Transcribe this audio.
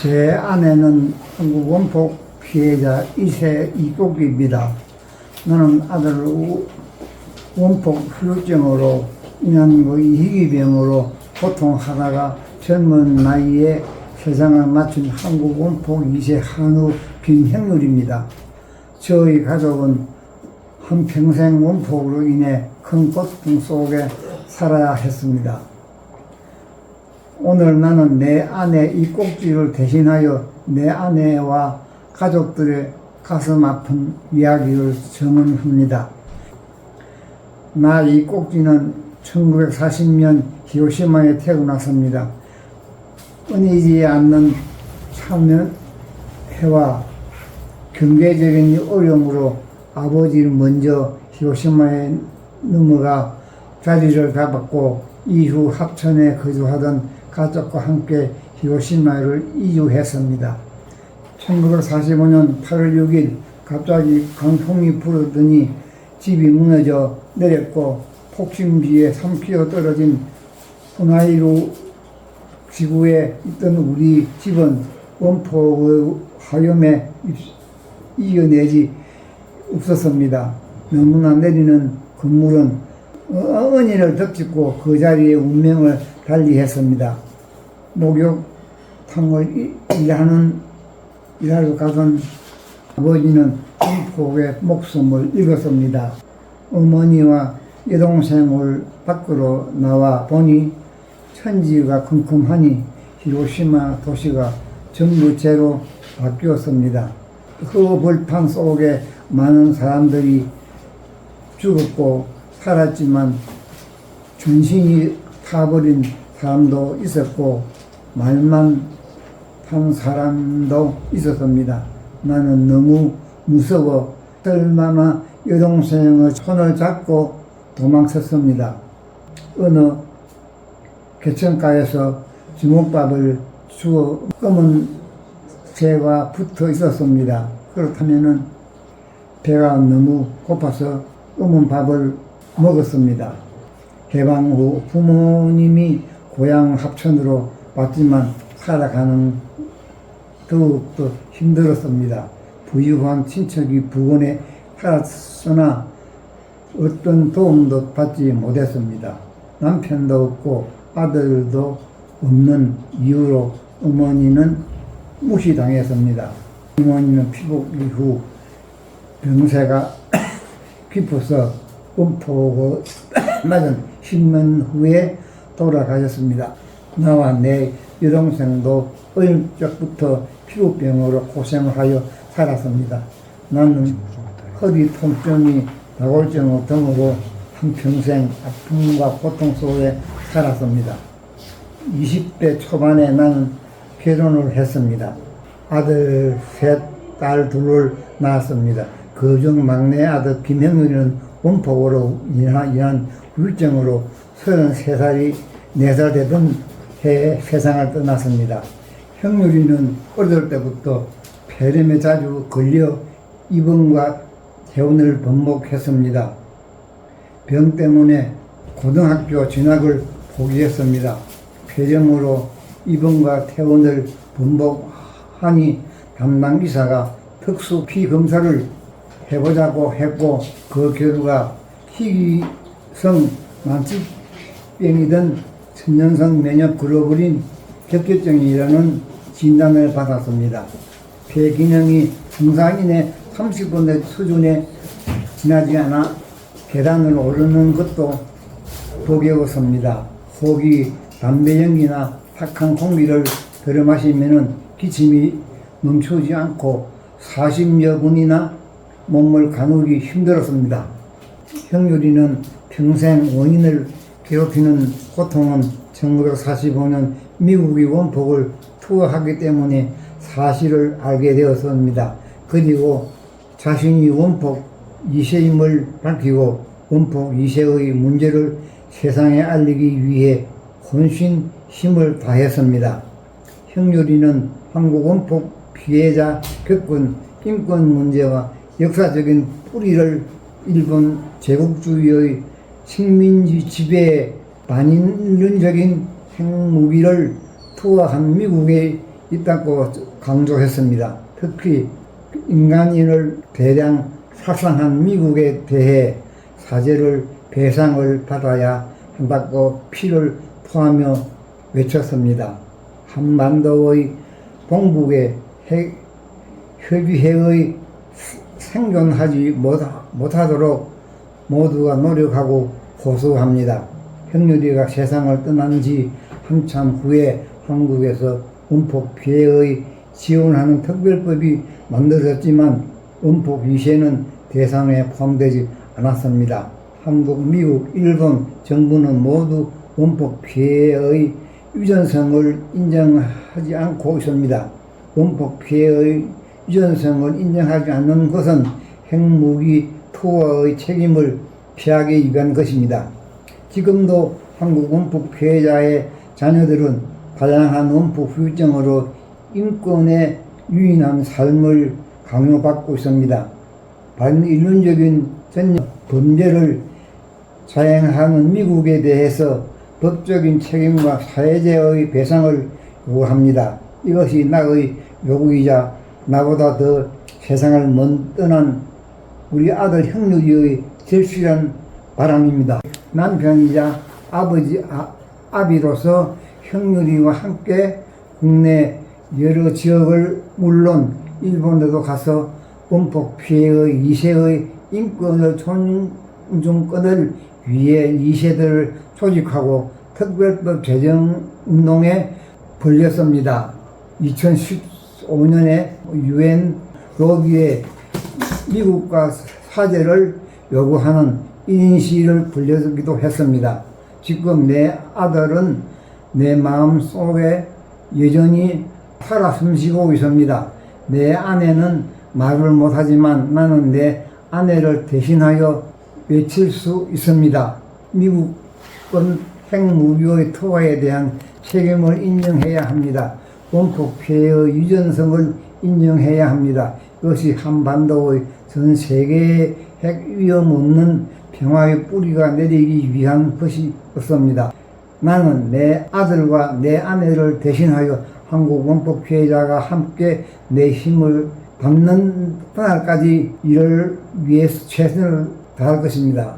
제 아내는 한국 원폭 피해자 이세 이국입니다. 나는 아들을 우- 원폭 후유증으로 인한 그 이희기병으로 고통하다가 젊은 나이에 세상을 마친 한국 원폭 2세 한우 김형률입니다. 저희 가족은 한평생 원폭으로 인해 큰 고통 속에 살아야 했습니다. 오늘 나는 내 아내 이 꼭지를 대신하여 내 아내와 가족들의 가슴 아픈 이야기를 전합니다. 나 이 꼭지는 1940년 히로시마에 태어났습니다. 끊이지 않는 참여해와 경제적인 어려움으로 아버지를 먼저 히로시마에 넘어가 자리를 잡았고 이후 합천에 거주하던 가족과 함께 히로시마를 이주했습니다. 1945년 8월 6일 갑자기 강풍이 불어더니 집이 무너져 내렸고 폭심지에 3km 떨어진 호나이루 지구에 있던 우리 집은 원폭의 화염에 이겨내지 없었습니다. 너무나 내리는 건물은 어- 어머니를 덮짓고 그 자리에 운명을 달리했습니다. 목욕탕을 일- 일하는 일하러 가던 아버지는 원폭의 목숨을 잃었습니다. 어머니와 여동생을 밖으로 나와 보니 천지가 컴컴하니 히로시마 도시가 전부 재로 바뀌었습니다. 그 벌판 속에 많은 사람들이 죽었고 살았지만 전신이 타버린 사람도 있었고 말만 한 사람도 있었습니다. 나는 너무 무서워 얼마나 여동생의 손을 잡고 도망쳤습니다. 어느 개천가에서 주먹밥을 주어 검은 새가 붙어 있었습니다. 그렇다면은 배가 너무 고파서 검은 밥을 먹었습니다. 개방 후 부모님이 고향 합천으로 왔지만 살아가는 더욱더 힘들었습니다. 부유한 친척이 부근에 살았으나 어떤 도움도 받지 못했습니다. 남편도 없고 아들도 없는 이유로 어머니는 무시당했습니다. 어머니는 피복 이후 병세가 깊어서 음포고 맞은 10년 후에 돌아가셨습니다. 나와 내 여동생도 어릴 적부터 피부병으로 고생을 하여 살았습니다. 나는 허리 통증이 나골증 등으로 한평생 아픔과 고통 속에 살았습니다. 20대 초반에 나는 결혼을 했습니다. 아들 셋, 딸 둘을 낳았습니다. 그중 막내 아들 김형률이는 원폭으로 인한, 후유증으로 33살이 4살 되던 해에 세상을 떠났습니다. 형률이는 어릴 때부터 폐렴에 자주 걸려 입원과 퇴원을 반복했습니다. 병 때문에 고등학교 진학을 포기했습니다. 폐렴으로 입원과 퇴원을 반복하니 담당 의사가 특수 피 검사를 해보자고 했고 그 결과 희귀성 만취병이던 천연성 면역 글로불린 격결증이라는 진단을 받았습니다. 폐 기능이 정상인의 30분의 수준에 지나지 않아 계단을 오르는 것도 도개웠습니다. 혹이 담배 연기나 탁한 공기를 들여 마시면 기침이 멈추지 않고 40여 분이나 몸을 가누기 힘들었습니다. 형률이는 평생 원인을 괴롭히는 고통은 1945년 미국이 원폭을 투어하기 때문에 사실을 알게 되었습니다. 그리고 자신이 원폭 2세임을 밝히고 원폭 2세의 문제를 세상에 알리기 위해 혼신 힘을 다했습니다. 형률이는 한국 원폭 피해자 겪은 인권 문제와 역사적인 뿌리를 일본 제국주의의 식민지 지배에 반인륜적인 핵무기를 투하한 미국의 있다고 강조했습니다. 특히 인간인을 대량 살상한 미국에 대해 사죄를 배상을 받아야 한다고 피를 토하며 외쳤습니다. 한반도의 동북에 핵, 협의회의 생존하지 못하- 못하도록 모두가 노력하고 호소합니다. 형렬이가 세상을 떠난 지 한참 후에 한국에서 음폭 피해의 지원하는 특별법이 만들어졌지만 음폭 위세는 대상에 포함되지 않았습니다. 한국, 미국, 일본 정부는 모두 음폭 피해의 유전성을 인정하지 않고 있습니다. 음폭 피해의 유전성을 인정하지 않는 것은 핵무기 투하의 책임을 피하기 위한 것입니다. 지금도 한국 원폭 피해자의 자녀들은 다양한 원폭 후유증으로 인권에 유인한 삶을 강요받고 있습니다. 반인륜적인 전역 범죄를 자행하는 미국에 대해서 법적인 책임과 사회재의 배상을 요구합니다. 이것이 나의 요구이자 나보다 더 세상을 먼 떠난 우리 아들 형률이의 절실한 바람입니다. 남편이자 아버지, 아, 아비로서 형률이와 함께 국내 여러 지역을 물론 일본에도 가서 원폭 피해의 2세의 인권을 존중권을 위해 2세들을 조직하고 특별법 제정 운동에 벌렸습니다. 2015년에 유엔 로비에 미국과 사죄를 요구하는 1인 시위를 벌여기도 했습니다. 지금 내 아들은 내 마음 속에 여전히 살아 숨쉬고 있습니다. 내 아내는 말을 못하지만 나는 내 아내를 대신하여 외칠 수 있습니다. 미국은 핵무기의 투하에 대한 책임을 인정해야 합니다. 원폭 피해의 유전성을 인정해야 합니다. 이것이 한반도의 전 세계의 핵 위험 없는 평화의 뿌리가 내리기 위한 것이었습니다. 나는 내 아들과 내 아내를 대신하여 한국 원폭 피해자가 함께 내 힘을 받는 그날까지 이를 위해서 최선을 다할 것입니다.